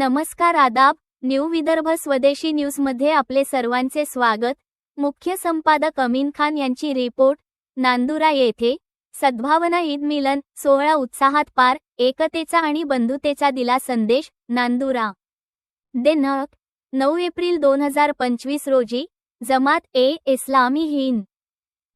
नमस्कार आदाब न्यू विदर्भ स्वदेशी न्यूजमध्ये आपले सर्वांचे स्वागत. मुख्य संपादक अमीन खान यांची रिपोर्ट नांदुरा येथे. सद्भावना ईद मिलन सोहळा उत्साहात पार एकतेचा आणि बंधुतेचा दिला संदेश नांदुरा. दिनांक नऊ एप्रिल दोन हजार पंचवीस रोजी जमात ए इस्लामी हिंद.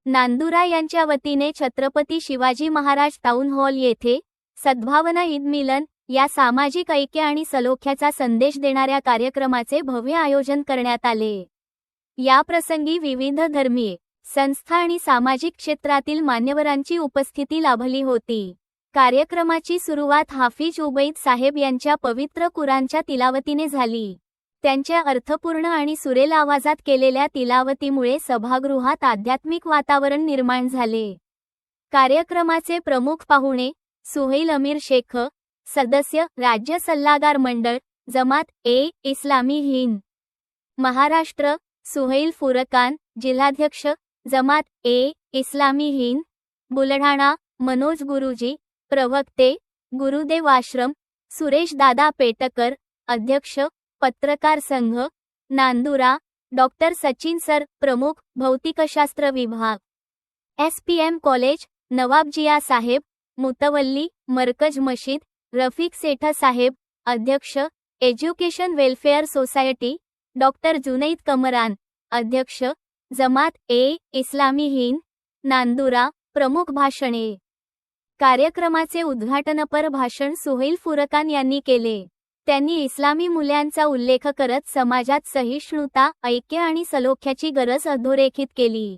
नांदुरा यांच्या वतीने छत्रपती शिवाजी महाराज टाउन हॉल येथे सद्भावना ईद मिलन या सामाजिक ऐक्य आणि सलोख्याचा संदेश देणाऱ्या कार्यक्रमाचे भव्य आयोजन करण्यात आले. या प्रसंगी विविध धर्मीय संस्था आणि सामाजिक क्षेत्रातील मान्यवरांची उपस्थिती लाभली होती. कार्यक्रमाची सुरुवात हाफिज उबैद साहेब यांच्या पवित्र कुराणच्या तिलावतीने झाली. त्यांच्या अर्थपूर्ण आणि सुरेल आवाजात केलेल्या तिलावतीमुळे सभागृहात आध्यात्मिक वातावरण निर्माण झाले. कार्यक्रमाचे प्रमुख पाहुणे सुहैल अमीर शेख सदस्य राज्य सल्लागार मंडळ जमात ए इस्लामी हिंद. महाराष्ट्र सुहैल फुरकान जिल्हाध्यक्ष जमात ए इस्लामी हिंद. बुलढाणा मनोज गुरुजी प्रवक्ते गुरुदेव आश्रम सुरेश दादा पेटकर अध्यक्ष पत्रकार संघ नांदुरा डॉक्टर सचिन सर प्रमुख भौतिकशास्त्र विभाग. S P M college Nawabzia Saheb मुतवल्ली मरकज मशीद रफिक सेठ साहेब अध्यक्ष education welfare society doctor Junaid Kamran अध्यक्ष जमात ए. इस्लामी हिंद नांदुरा प्रमुख भाषणे. कार्यक्रमाचे उद्घाटनपर भाषण सुहैल फुरकान यांनी केले. त्यांनी इस्लामी मूल्यांचा उल्लेख करत समाजात सहिष्णुता ऐक्य आणि सलोख्याची गरज अधोरेखित केली.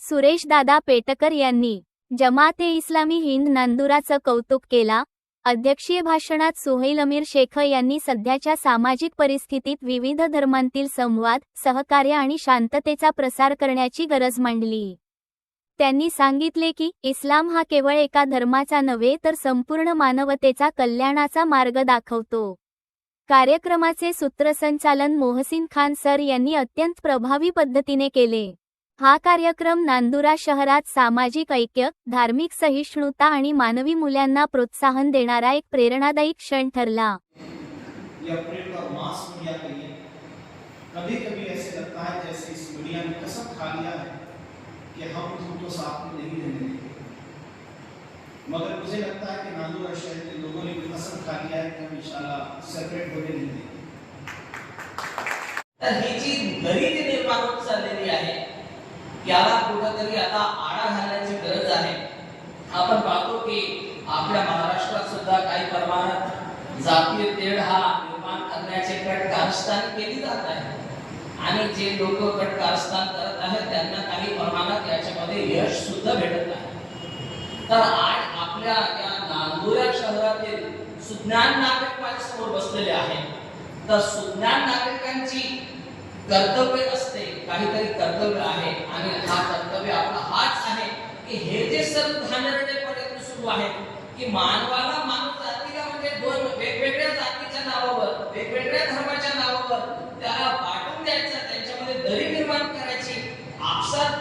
सुरेश दादा पेटकर यांनी जमात ए. इस्लामी हिंद नांदुराचं कौतुक केला. अध्यक्षीय भाषणात सुहैल अमीर शेख यांनी सध्याच्या सामाजिक परिस्थितीत विविध धर्मांतील संवाद सहकार्य आणि शांततेचा प्रसार करण्याची गरज मांडली. त्यांनी सांगितले की इस्लाम हा केवळ एका धर्माचा नव्हे तर संपूर्ण मानवतेचा कल्याणाचा मार्ग दाखवतो. कार्यक्रमाचे सूत्रसंचालन मोहसिन खान सर यांनी अत्यंत प्रभावी पद्धतीने केले. हा कार्यक्रम नांदुरा शहरात सामाजिक ऐक्य धार्मिक सहिष्णुता आणि मानवी मूल्यांना प्रोत्साहन देणारा एक प्रेरणादायी क्षण ठरला. या अप्रैल का मास मीडिया कहिए कभी कभी ऐसे लगता है जैसे इस मीडिया ने कसम खा लिया है कि हम तुमको साथ में नहीं रहने देंगे मगर मुझे लगता है कि नांदुरा शहर के लोगों ने भी कसम खा लिया है कि हम इंशाल्लाह सेपरेट होने नहीं देंगे। तर ही जी गरिबी निर्माण होत चाललेली आहे याला कुठंतरी आता आळा घालण्याची गरज आहे. आपण पाहतो की आपल्या महाराष्ट्रात सुद्धा काही प्रमाणात जातीय तेढ हा निर्माण करण्याचे कट कारस्थान केली जात आहे. आणि जे लोक कट कारस्थान करत आहेत त्यांना काही प्रमाणात याच्यामध्ये यश सुद्धा भेटत आहे तर आज आपल्या या नांदुऱ्या शहरातील सुज्ञान नागरिक माझ्यासमोर बसलेले आहेत तर सुज्ञान नागरिकांची कर्तव्य असते काहीतरी कर्तव्य आहे आणि हा कर्तव्य आपला हाच आहे की हे जे सर्व घाणेरडेपणे सुरू आहे की मानवाला मानव जातीला म्हणजे दोन वेगवेगळ्या जातीच्या नावावर वेगवेगळ्या धर्माच्या नावावर त्याला पाठवून द्यायचा त्यांच्यामध्ये दरी निर्माण करायची आपसात